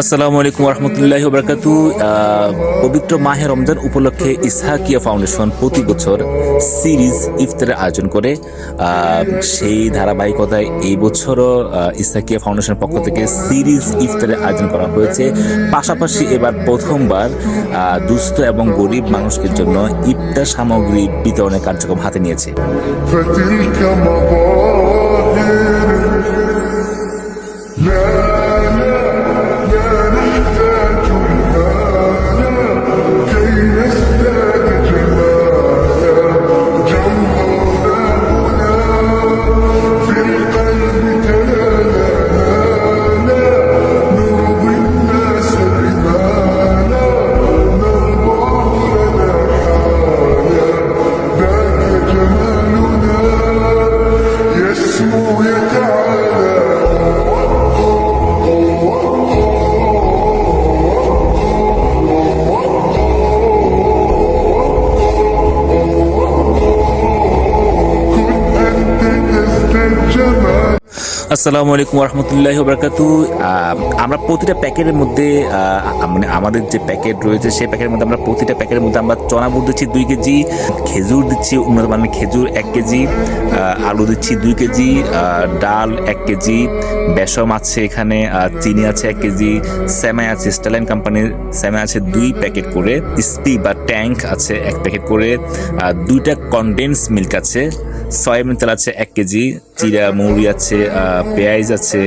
আসসালামু আলাইকুম রহমতুল্লাহ বরকাতু পবিত্র মাহে রমজান উপলক্ষে ইসহাকিয়া ফাউন্ডেশন প্রতি বছর সিরিজ ইফতারের আয়োজন করে। সেই ধারাবাহিকতায় এই বছরও ইসহাকিয়া ফাউন্ডেশনের পক্ষ থেকে সিরিজ ইফতারের আয়োজন করা হয়েছে। পাশাপাশি এবার প্রথমবার দুস্থ এবং গরিব মানুষের জন্য ইফতার সামগ্রী বিতরণের কার্যক্রম হাতে নিয়েছে। career আসসালামু আলাইকুম রহমতুল্লাহ বরকাতু আমরা প্রতিটা প্যাকেটের মধ্যে মানে আমাদের যে প্যাকেট রয়েছে, সেই প্যাকেটের মধ্যে আমরা প্রতিটা প্যাকেটের মধ্যে আমরা চনা বুট দিচ্ছি দুই কেজি, খেজুর দিচ্ছি উন্নত মানের খেজুর এক কেজি আলু দিচ্ছি দুই কেজি ডাল এক কেজি, বেসম আছে এখানে চিনি আছে এক কেজি, স্যামাই আছে স্টালাইন কোম্পানির স্যামাই আছে দুই প্যাকেট করে, স্পি বা ট্যাঙ্ক আছে এক প্যাকেট করে দুইটা কনডেন্স মিল্ক আছে, সয়াবিন তেল আছে এক কেজি চিরা মৌরি আছে পেঁয়াজ আছে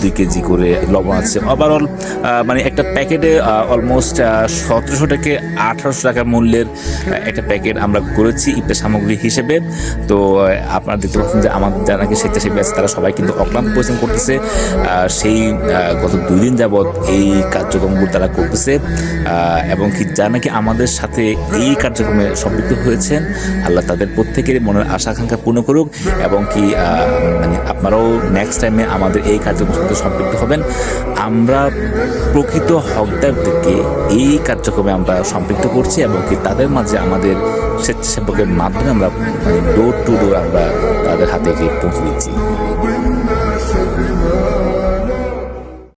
দুই কেজি করে লবণ আছে। ওভারঅল মানে একটা প্যাকেটে অলমোস্ট সতেরোশো থেকে আঠারোশো টাকা মূল্যের একটা প্যাকেট আমরা করেছি ইফতার সামগ্রী হিসেবে। তো আপনারা দেখতে পাচ্ছেন যে আমাদের যারা নাকি স্বেচ্ছাসেবী আছে, তারা সবাই কিন্তু অক্লান্ত পরিশ্রম করতেছে। সেই গত দুই দিন যাবৎ এই কার্যক্রমগুলো তারা করতেছে। এবং কি যারা নাকি আমাদের সাথে এই কার্যক্রমে সম্পৃক্ত হয়েছেন, আল্লাহ তাদের প্রত্যেকের মনের আশা আকাঙ্ক্ষা পূর্ণ করুক এবং কি মানে মানে আপনারাও নেক্সট টাইমে আমাদের এই কার্যক্রমের সাথে সম্পৃক্ত হবেন। আমরা প্রকৃত হকদারদেরকে এই কার্যক্রমে আমরা সম্পৃক্ত করছি এবং কি তাদের মাঝে আমাদের স্বেচ্ছাসেবকের মাধ্যমে আমরা ডোর টু ডোর আমরা তাদের হাতে গিয়ে পৌঁছে দিচ্ছি।